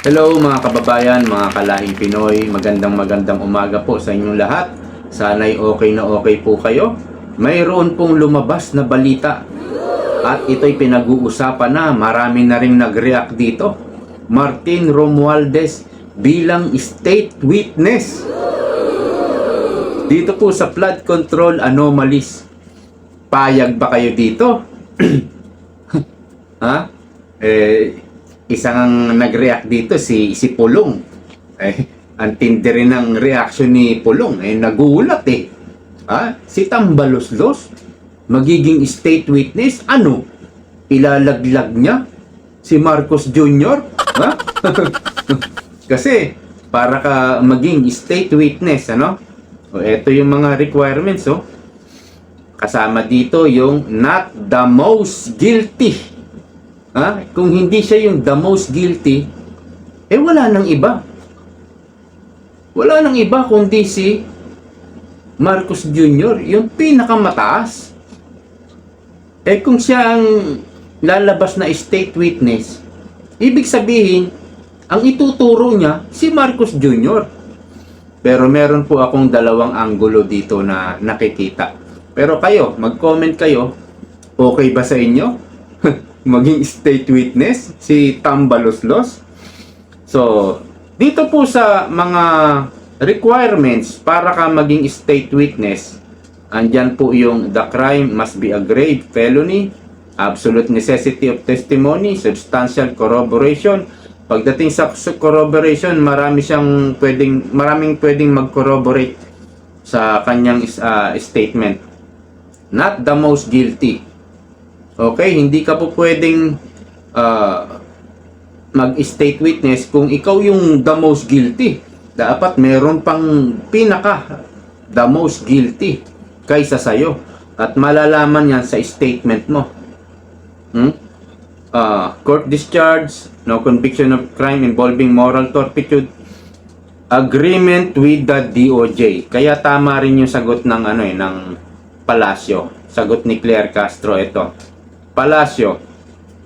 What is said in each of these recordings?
Hello mga kababayan, mga kalahing Pinoy, magandang magandang umaga po sa inyong lahat. Sana'y okay na okay po kayo. Mayroon pong lumabas na balita at ito'y pinag-uusapan na, marami na rin nag-react dito. Martin Romualdez bilang state witness. Dito po sa flood control anomalies. Payag ba kayo dito? ha? Eh, isang nag-react dito si si Pulong. Eh, ang tindi rin ng reaction ni Pulong. Eh, nagulat eh. Ha? Si Tambaloslos, magiging state witness, ano? Ilalaglag niya? Si Marcos Jr.? Ha? Kasi, para ka maging state witness, ano? O, eto yung mga requirements, oh. Kasama dito yung not the most guilty. Ha? Kung hindi siya yung the most guilty, eh wala nang iba. Wala nang iba kundi si Marcos Jr., yung pinakamataas. Eh kung siya ang lalabas na state witness, ibig sabihin, ang ituturo niya si Marcos Jr. Pero meron po akong dalawang anggulo dito na nakikita. Pero kayo, mag-comment kayo, okay ba sa inyo? Maging state witness si Tambaloslos. So, dito po sa mga requirements para ka maging state witness, andyan po yung the crime must be a grave felony, absolute necessity of testimony, substantial corroboration. Pagdating sa corroboration, marami siyang pwedeng maraming pwedeng mag-corroborate sa kanyang uh, statement. Not the most guilty. Okay, hindi ka po pwedeng uh, mag-state witness kung ikaw yung the most guilty. Dapat meron pang pinaka the most guilty kaysa sa'yo. At malalaman yan sa statement mo. Hmm? Uh, court discharge, no conviction of crime involving moral turpitude, agreement with the DOJ. Kaya tama rin yung sagot ng ano eh, ng Palacio. Sagot ni Claire Castro ito. Palacio,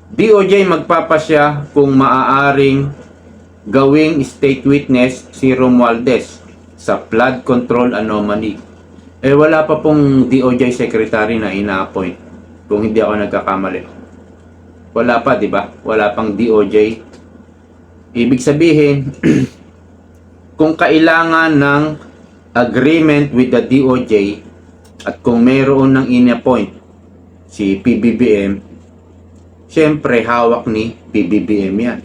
DOJ magpapasya kung maaaring gawing state witness si Romualdez sa flood control anomaly. Eh wala pa pong DOJ secretary na ina-appoint kung hindi ako nagkakamali. Wala pa, di ba? Wala pang DOJ. Ibig sabihin, kung kailangan ng agreement with the DOJ at kung mayroon ng in-appoint si PBBM, syempre hawak ni PBBM yan.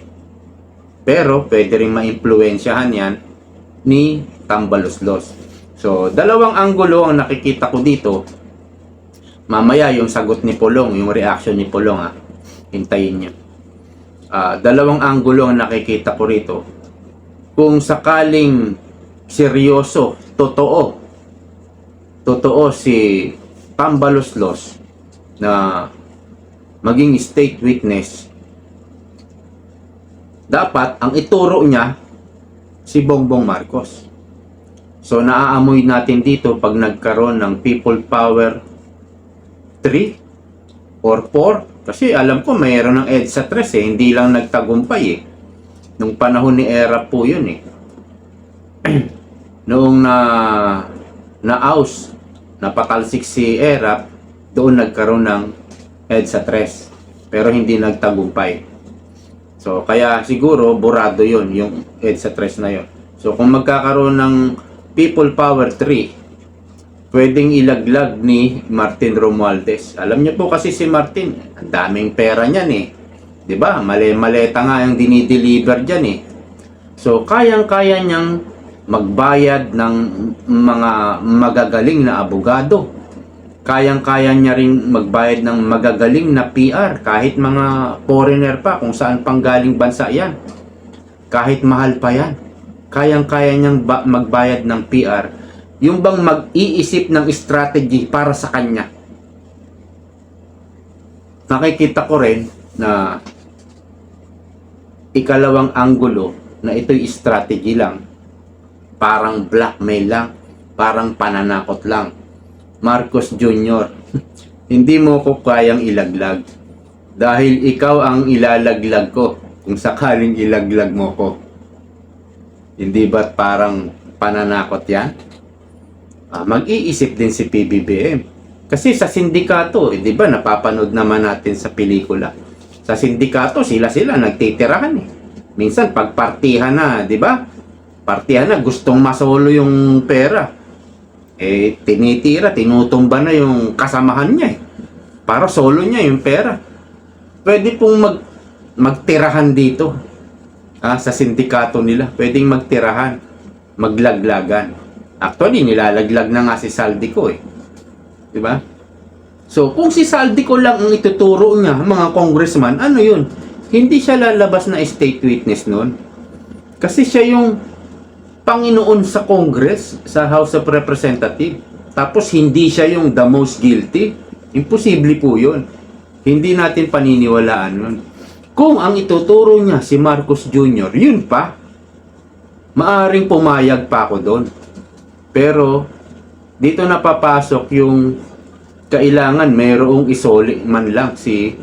Pero pwede rin maimpluwensyahan yan ni Tambaloslos. So, dalawang anggulo ang nakikita ko dito. Mamaya yung sagot ni Pulong, yung reaction ni Pulong ha. Hintayin niyo. Uh, dalawang anggulo ang nakikita ko rito. Kung sakaling seryoso, totoo, totoo si Tambaloslos, na maging state witness, dapat ang ituro niya si Bongbong Marcos. So naaamoy natin dito pag nagkaroon ng people power 3 or 4 kasi alam ko mayroon ng EDSA 3 eh, hindi lang nagtagumpay eh. Nung panahon ni ERA po yun eh. Noong na na-aus, napatalsik si ERA, doon nagkaroon ng EDSA 3 pero hindi nagtagumpay. So kaya siguro burado 'yon yung EDSA 3 na 'yon. So kung magkakaroon ng People Power 3 pwedeng ilaglag ni Martin Romualdez. Alam niyo po kasi si Martin, ang daming pera niyan eh. 'Di ba? Mali-maleta nga yung dinideliver diyan eh. So kayang-kaya niyang magbayad ng mga magagaling na abogado kayang-kaya niya ring magbayad ng magagaling na PR kahit mga foreigner pa kung saan pang galing bansa yan. Kahit mahal pa yan. Kayang-kaya niyang ba- magbayad ng PR. Yung bang mag-iisip ng strategy para sa kanya. Nakikita ko rin na ikalawang anggulo na ito'y strategy lang. Parang blackmail lang. Parang pananakot lang Marcos Jr. Hindi mo ko kayang ilaglag. Dahil ikaw ang ilalaglag ko kung sakaling ilaglag mo ko. Hindi ba't parang pananakot yan? Ah, mag-iisip din si PBBM. Kasi sa sindikato, eh, di ba, napapanood naman natin sa pelikula. Sa sindikato, sila-sila nagtitirahan eh. Minsan, pagpartihan na, di ba? Partihan na, gustong masolo yung pera. Eh, tinitira, tinutumba na yung kasamahan niya eh. Para solo niya yung pera. Pwede pong mag, magtirahan dito. Ah, sa sindikato nila. Pwedeng magtirahan. Maglaglagan. Actually, nilalaglag na nga si Saldico eh. Di ba? So, kung si Saldico lang ang ituturo niya, mga congressman, ano yun? Hindi siya lalabas na state witness nun. Kasi siya yung Panginoon sa Congress, sa House of Representative. Tapos hindi siya yung the most guilty. Imposible po yun. Hindi natin paniniwalaan nun. Kung ang ituturo niya si Marcos Jr., yun pa. Maaring pumayag pa ako doon. Pero, dito napapasok yung kailangan mayroong isoli man lang si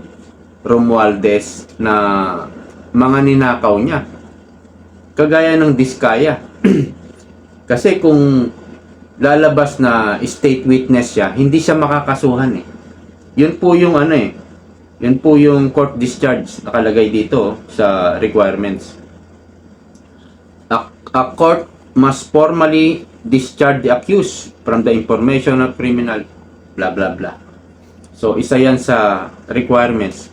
Romualdez na mga ninakaw niya. Kagaya ng Diskaya. Kasi kung lalabas na state witness siya, hindi siya makakasuhan eh. Yun po yung ano eh. Yun po yung court discharge nakalagay dito sa requirements. A, a court must formally discharge the accused from the information of criminal blah blah blah. So isa yan sa requirements.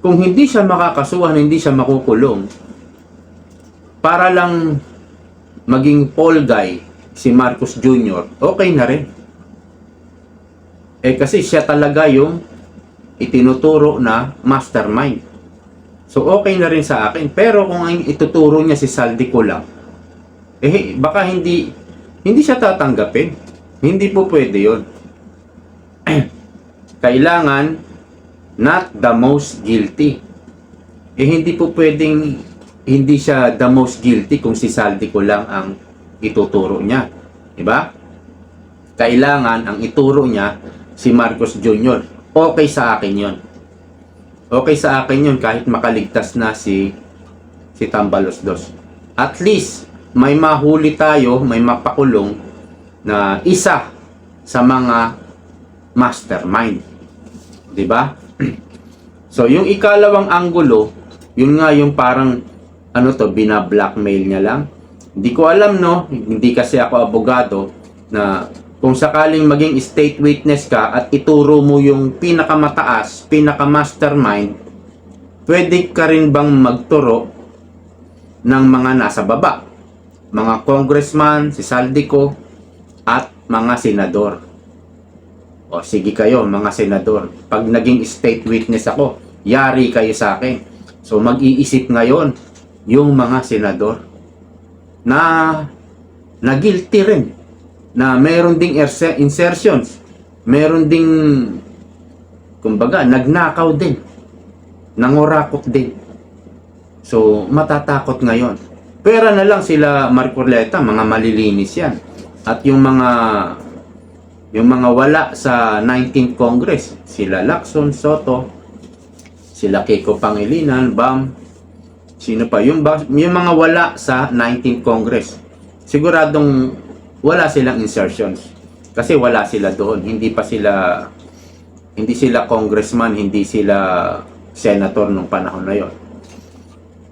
Kung hindi siya makakasuhan, hindi siya makukulong, para lang maging Paul guy si Marcos Jr., okay na rin. Eh kasi siya talaga yung itinuturo na mastermind. So okay na rin sa akin. Pero kung ang ituturo niya si Saldi ko lang, eh baka hindi hindi siya tatanggapin. Hindi po pwede yon. Kailangan not the most guilty. Eh hindi po pwedeng hindi siya the most guilty kung si Saldi ko lang ang ituturo niya. Diba? Kailangan ang ituro niya si Marcos Jr. Okay sa akin yon. Okay sa akin yon kahit makaligtas na si si Tambalos Dos. At least may mahuli tayo, may mapakulong na isa sa mga mastermind. 'Di ba? so yung ikalawang anggulo, yun nga yung parang ano to, bina-blackmail niya lang. Hindi ko alam no, hindi kasi ako abogado na kung sakaling maging state witness ka at ituro mo yung pinakamataas, pinaka-mastermind, pwede ka rin bang magturo ng mga nasa baba? Mga congressman, si Saldico, at mga senador. O sige kayo, mga senador. Pag naging state witness ako, yari kayo sa akin. So mag-iisip ngayon yung mga senador na na guilty rin na meron ding insertions. Meron ding kumbaga nagnakaw din nangurakot din. So matatakot ngayon. Pera na lang sila Marcoleta mga malilinis yan. At yung mga yung mga wala sa 19th Congress sila Lacson Soto sila Kiko Pangilinan Bam Sino pa? Yung, yung mga wala sa 19th Congress. Siguradong wala silang insertions. Kasi wala sila doon. Hindi pa sila hindi sila congressman, hindi sila senator nung panahon na yon.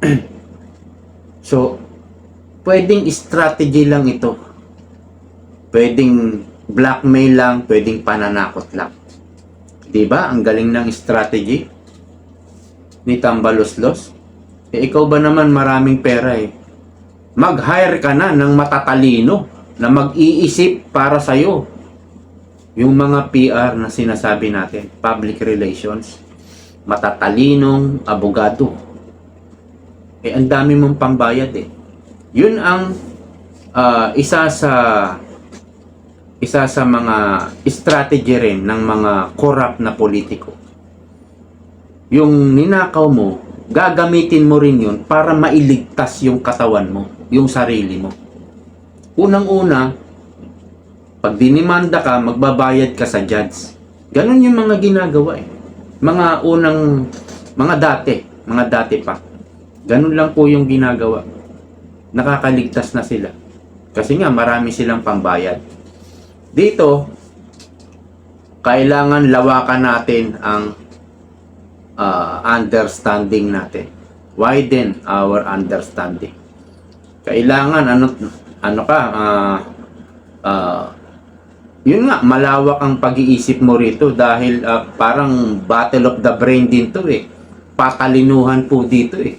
so, pwedeng strategy lang ito. Pwedeng blackmail lang, pwedeng pananakot lang. 'Di ba? Ang galing ng strategy ni Tambaloslos. Eh, ikaw ba naman maraming pera eh. Mag-hire ka na ng matatalino na mag-iisip para sa'yo. Yung mga PR na sinasabi natin, public relations, matatalinong abogado. Eh, ang dami mong pambayad eh. Yun ang ah, isa sa isa sa mga strategy rin ng mga corrupt na politiko. Yung ninakaw mo, gagamitin mo rin yun para mailigtas yung katawan mo, yung sarili mo. Unang-una, pag dinimanda ka, magbabayad ka sa judge. Ganon yung mga ginagawa eh. Mga unang, mga dati, mga dati pa. Ganun lang po yung ginagawa. Nakakaligtas na sila. Kasi nga marami silang pambayad. Dito, kailangan lawakan natin ang ah, understanding natin. Widen our understanding. Kailangan ano ano ka ah ah, yun nga malawak ang pag-iisip mo rito dahil ah, parang battle of the brain din to eh. Patalinuhan po dito eh.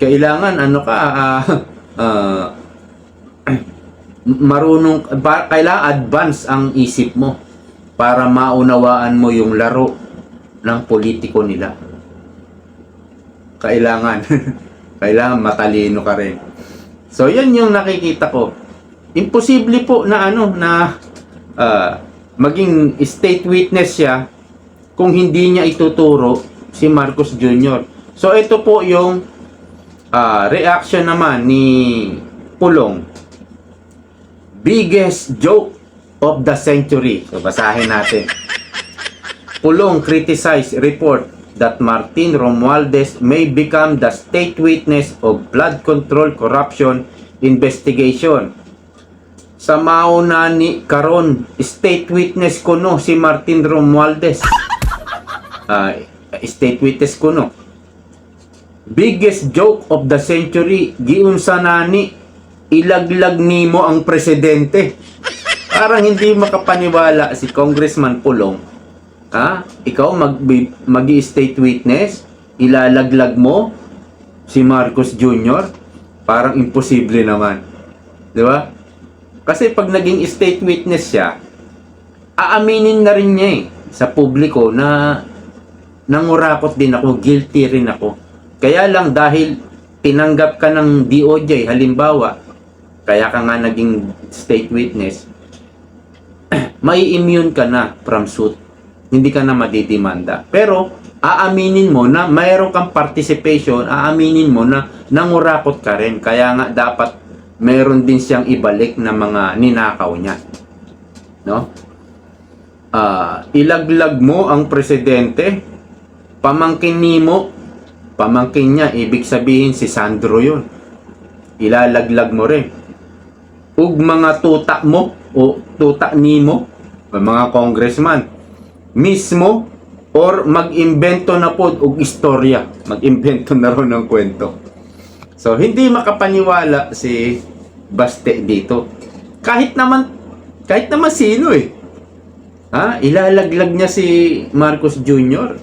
Kailangan ano ka ah, ah, marunong ba, kailangan advance ang isip mo para maunawaan mo yung laro ng politiko nila. Kailangan kailangan matalino ka rin. So yan yung nakikita ko. Imposible po na ano na ah, maging state witness siya kung hindi niya ituturo si Marcos Jr. So ito po yung ah, reaction naman ni Pulong biggest joke of the century. So, basahin natin. Pulong criticize report that Martin Romualdez may become the state witness of blood control corruption investigation. Sa mauna ni karon state witness ko no si Martin Romualdez. Ah, state witness ko no. Biggest joke of the century giunsa nani ilaglag nimo ang presidente. Parang hindi makapaniwala si Congressman Pulong. Ha? Ikaw mag magi-state witness, ilalaglag mo si Marcos Jr. Parang imposible naman. 'Di ba? Kasi pag naging state witness siya, aaminin na rin niya eh sa publiko na nangurakot din ako, guilty rin ako. Kaya lang dahil tinanggap ka ng DOJ, halimbawa, kaya ka nga naging state witness, may immune ka na from suit. Hindi ka na madidimanda. Pero, aaminin mo na mayroon kang participation, aaminin mo na nangurakot ka rin. Kaya nga dapat meron din siyang ibalik na mga ninakaw niya. No? Ah, ilaglag mo ang presidente, pamangkin nimo, pamangkin niya, ibig sabihin si Sandro yun. Ilalaglag mo rin. Ug mga tuta mo o tuta nimo, mga congressman, mismo or mag-imbento na po og istorya. Mag-imbento na ron ng kwento. So, hindi makapaniwala si Baste dito. Kahit naman, kahit naman sino eh. Ha? Ilalaglag niya si Marcos Jr.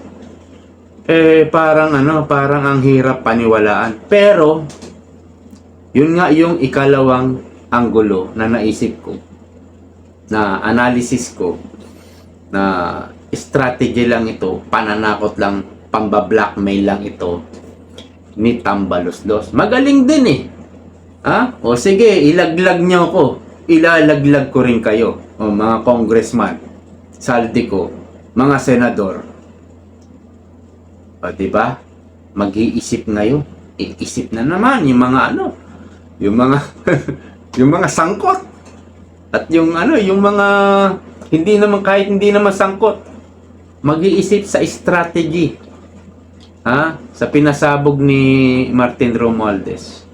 Eh, parang ano, parang ang hirap paniwalaan. Pero, yun nga yung ikalawang anggulo na naisip ko, na analysis ko, na strategy lang ito, pananakot lang, pamba-blackmail lang ito, ni Tambaloslos. Magaling din eh. Ha? O sige, ilaglag niyo ako. Ilalaglag ko rin kayo. O mga congressman, saldi ko, mga senador. O di ba? Mag-iisip ngayon. Iisip na naman yung mga ano, yung mga yung mga sangkot. At yung ano, yung mga hindi naman kahit hindi naman sangkot. Mag-iisip sa strategy. Ha? Sa pinasabog ni Martin Romualdez.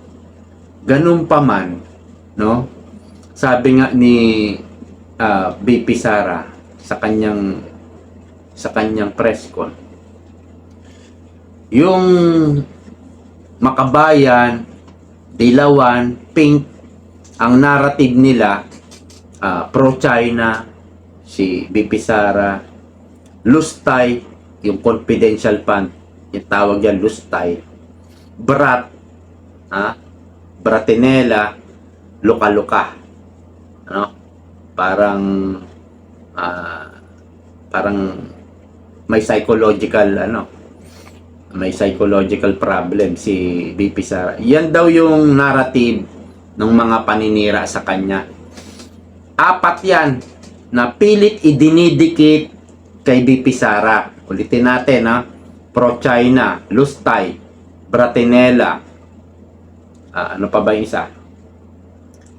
Ganun pa man, no? Sabi nga ni ah, BP Sara sa kanyang sa kanyang press con. Yung Makabayan, Dilawan, Pink, ang narrative nila ah, pro-China, si BP Sara, Lustay, yung confidential fund, yung tawag yan Lustay, Brat, ha? Bratinela, Luka-Luka. Ano? Parang ah, parang may psychological ano may psychological problem si BP Sara. Yan daw yung narrative ng mga paninira sa kanya. Apat yan na pilit idinidikit kay BP Sara. Ulitin natin ha. Pro-China, Lustay, Bratinela, ah, ano pa ba yung isa?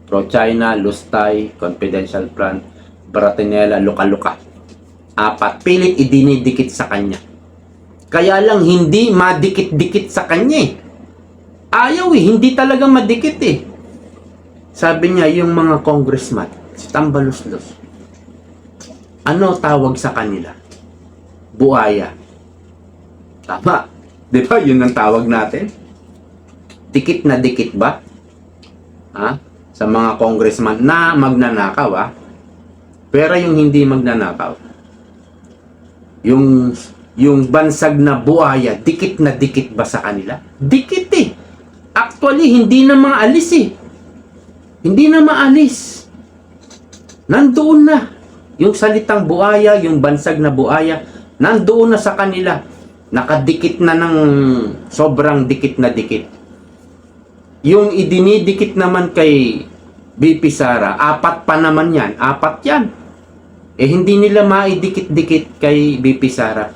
Pro-China, Lustay, Confidential Plan, Bratinela, Luka-Luka. Apat. Pilit idinidikit sa kanya. Kaya lang hindi madikit-dikit sa kanya eh. Ayaw eh, hindi talaga madikit eh. Sabi niya, yung mga congressman, si Tambaluslos, ano tawag sa kanila? Buaya. Tama. Di ba? Yun ang tawag natin. Dikit na dikit ba? Ha? Sa mga congressman na magnanakaw, ha? Pero yung hindi magnanakaw, yung yung bansag na buaya, dikit na dikit ba sa kanila? Dikit eh. Actually, hindi na maalis eh. Hindi na maalis. Nandoon na. Yung salitang buaya, yung bansag na buaya, nandoon na sa kanila. Nakadikit na ng sobrang dikit na dikit. Yung idinidikit naman kay BP Sara, apat pa naman yan. Apat yan. Eh hindi nila maidikit-dikit kay BP Sara.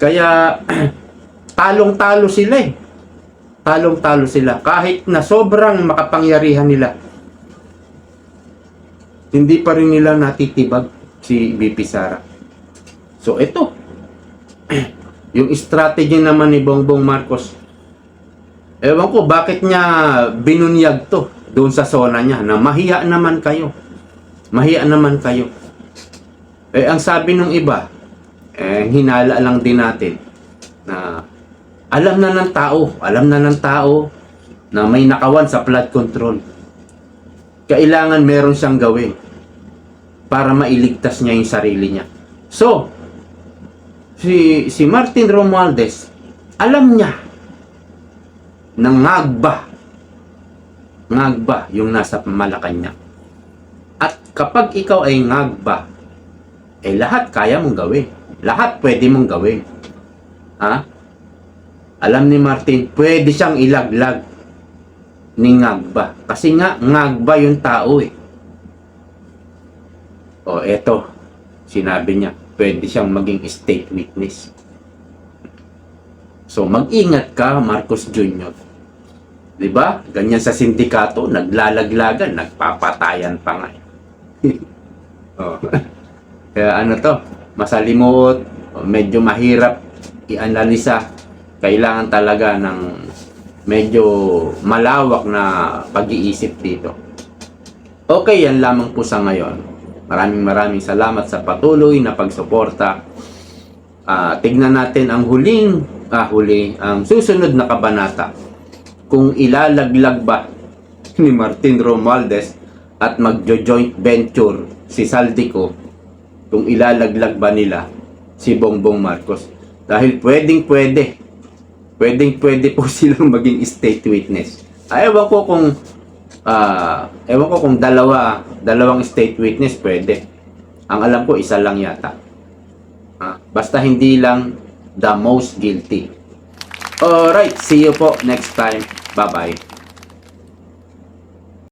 Kaya talong-talo sila eh. Talong-talo sila. Kahit na sobrang makapangyarihan nila, hindi pa rin nila natitibag si BP Sara. So ito, yung strategy naman ni Bongbong Marcos, ewan ko bakit niya binunyag to doon sa zona niya na mahiya naman kayo. Mahiya naman kayo. Eh, ang sabi ng iba, eh, hinala lang din natin na alam na ng tao, alam na ng tao na may nakawan sa flood control. Kailangan meron siyang gawin para mailigtas niya yung sarili niya. So, si, si Martin Romualdez, alam niya na ngagba, ngagba yung nasa Malacanang. At kapag ikaw ay ngagba, eh lahat kaya mong gawin. Lahat pwede mong gawin. Ha? Alam ni Martin, pwede siyang ilaglag ni Ngagba. Kasi nga, Ngagba yung tao eh. O, eto. Sinabi niya, pwede siyang maging state witness. So, mag-ingat ka, Marcos Jr. 'Di ba? Ganyan sa sindikato, naglalaglagan, nagpapatayan pa nga. oh. Kaya ano to, masalimuot, medyo mahirap i-analisa. Kailangan talaga ng medyo malawak na pag-iisip dito. Okay, yan lamang po sa ngayon. Maraming maraming salamat sa patuloy na pagsuporta. Ah, tignan natin ang huling, ah, huli, ang susunod na kabanata. Kung ilalaglag ba ni Martin Romualdez at magjo-joint venture si Saldico kung ilalaglag ba nila si Bongbong Marcos. Dahil pwedeng pwede. Pwedeng pwede po silang maging state witness. Ay, ewan ko kung ah, ewan ko kung dalawa, dalawang state witness pwede. Ang alam ko isa lang yata. Ah, basta hindi lang the most guilty. Alright, see you po next time. Bye-bye.